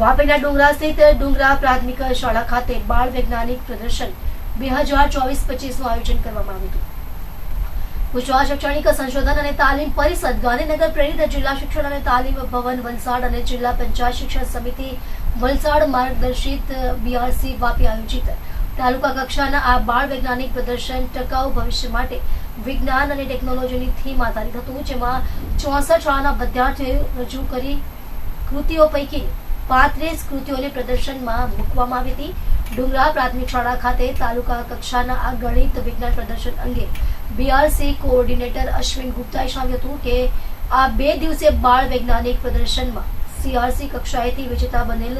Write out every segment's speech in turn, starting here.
વાપીના ડુંગરા સ્થિત ડુંગરા પ્રાથમિક શાળા ખાતે બાળ વૈજ્ઞાનિક પ્રદર્શન બે હજાર ચોવીસ પચીસનું આયોજન કરવામાં આવ્યું હતું. ગુજરાત શૈક્ષણિક સંશોધન અને તાલીમ પરિષદ, ગાંધીનગર પ્રેરિત જિલ્લા શિક્ષણ અને તાલીમ ભવન, વલસાડ અને જિલ્લા પંચાયત શિક્ષણ સમિતિ, વલસાડ માર્ગદર્શિત બીઆરસી વાપી આયોજિત. તાલુકા કક્ષાના આ બાળ વૈજ્ઞાનિક પ્રદર્શન ટકાઉ ભવિષ્ય માટે વિજ્ઞાન અને ટેકનોલોજીની થીમ આધારિત હતું, જેમાં ચોસઠ શાળાના વિદ્યાર્થીઓએ રજૂ કરી કૃતિઓ પૈકી પાંત્રીસ કૃતિઓને પ્રદર્શનમાં મૂકવામાં આવી હતી. ડુંગરા પ્રાથમિક શાળા ખાતે તાલુકા કક્ષાના આ ગણિત વિજ્ઞાન પ્રદર્શન અંગે બીઆરસી કોઓર્ડિનેટર અશ્વિન ગુપ્તાએ જણાવ્યું હતું કે આ બે દિવસે બાળ વૈજ્ઞાનિક પ્રદર્શનમાં સીઆરસી કક્ષાએથી વિજેતા બનેલ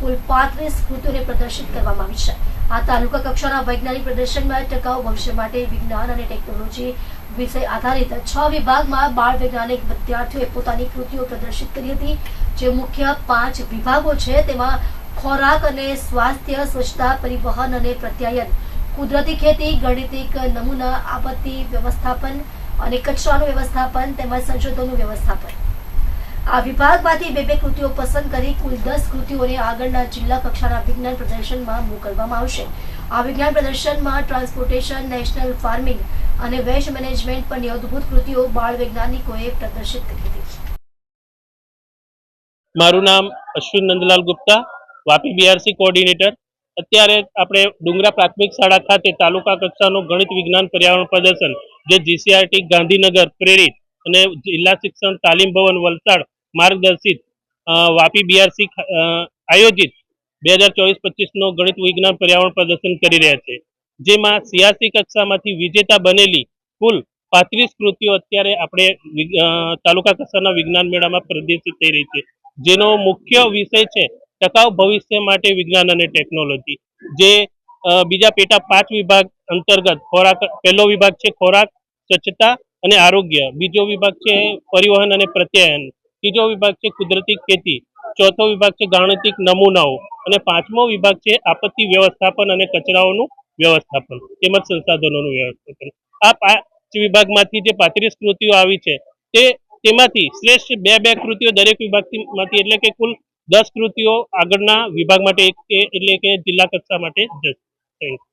કુલ પાંત્રીસ કૃતિઓને પ્રદર્શિત કરવામાં આવી છે. આ તાલુકા કક્ષાના વૈજ્ઞાનિક પ્રદર્શનમાં ટકાઉ ભવિષ્ય માટે વિજ્ઞાન અને ટેકનોલોજી વિષય આધારિત છ વિભાગમાં બાળ વૈજ્ઞાનિક વિદ્યાર્થીઓએ પોતાની કૃતિઓ પ્રદર્શિત કરી હતી, જે મુખ્ય પાંચ વિભાગો છે. તેમાં ખોરાક અને સ્વાસ્થ્ય, સ્વચ્છતા, પરિવહન અને પ્રત્યાયન, કુદરતી ખેતી, ગણિતિક નમૂના, આપત્તિ વ્યવસ્થાપન અને કચરાનું વ્યવસ્થાપન, તેમજ સંશોધનનું વ્યવસ્થાપન. આ વિભાગમાંથી બે બે કૃતિઓ પસંદ કરી કુલ દસ કૃતિઓને આગળના જિલ્લા કક્ષાના વિજ્ઞાન પ્રદર્શનમાં મોકલવામાં આવશે. આ વિજ્ઞાન પ્રદર્શનમાં ટ્રાન્સપોર્ટેશન, નેશનલ ફાર્મિંગ અને વેસ્ટ મેનેજમેન્ટ પરની અદ્ભુત કૃતિઓ બાળ વૈજ્ઞાનિકોએ પ્રદર્શિત કરી હતી. મારું નામ અશ્વિન નંદલાલ ગુપ્તા, વાપી બીઆરસી કોઓર્ડિનેટર. અત્યારે આપણે ડુંગરા પ્રાથમિક શાળા ખાતે તાલુકા કક્ષાનું ગણિત વિજ્ઞાન પર્યાવરણ પ્રદર્શન, જે જીસીઆરટી ગાંધીનગર પ્રેરિત અને જિલ્લા શિક્ષણ તાલીમ ભવન વલસાડ માર્ગદર્શિત વાપી બીઆરસી આયોજિત બે હજાર ચોવીસ પચીસનો ગણિત વિજ્ઞાન પર્યાવરણ પ્રદર્શન કરી રહ્યા છે. જેમાં સિયાસી કક્ષામાંથી વિજેતા બનેલી કુલ પાંત્રીસ કૃતિઓ અત્યારે આપણે તાલુકા કક્ષાના વિજ્ઞાન મેળામાં પ્રદર્શિત થઈ રહી છે. જેનો મુખ્ય વિષય છે ટકાઉ ભવિષ્ય માટે વિજ્ઞાન અને ટેકનોલોજી. જે બીજા પેટા પાંચ વિભાગ અંતર્ગત ખોરાક, પહેલો વિભાગ છે ખોરાક, સ્વચ્છતા અને આરોગ્ય. બીજો વિભાગ છે પરિવહન અને પ્રત્યાયન. ત્રીજો વિભાગ છે કુદરતી ખેતી, ચોથો વિભાગ છે ગાણિતિક નમૂનાઓ અને પાંચમો વિભાગ છે આપત્તિ વ્યવસ્થાપન અને કચરાઓનું વ્યવસ્થાપન, તેમજ સંસાધનોનું વ્યવસ્થાપન આ પાંચ વિભાગમાંથી જે પાંત્રીસ કૃતિઓ આવી છે, તે તેમાંથી શ્રેષ્ઠ બે બે કૃતિઓ દરેક વિભાગથી માંથી એટલે કે કુલ દસ કૃતિઓ આગળના વિભાગ માટે એટલે કે જિલ્લા કક્ષા માટે જશે થેન્ક you.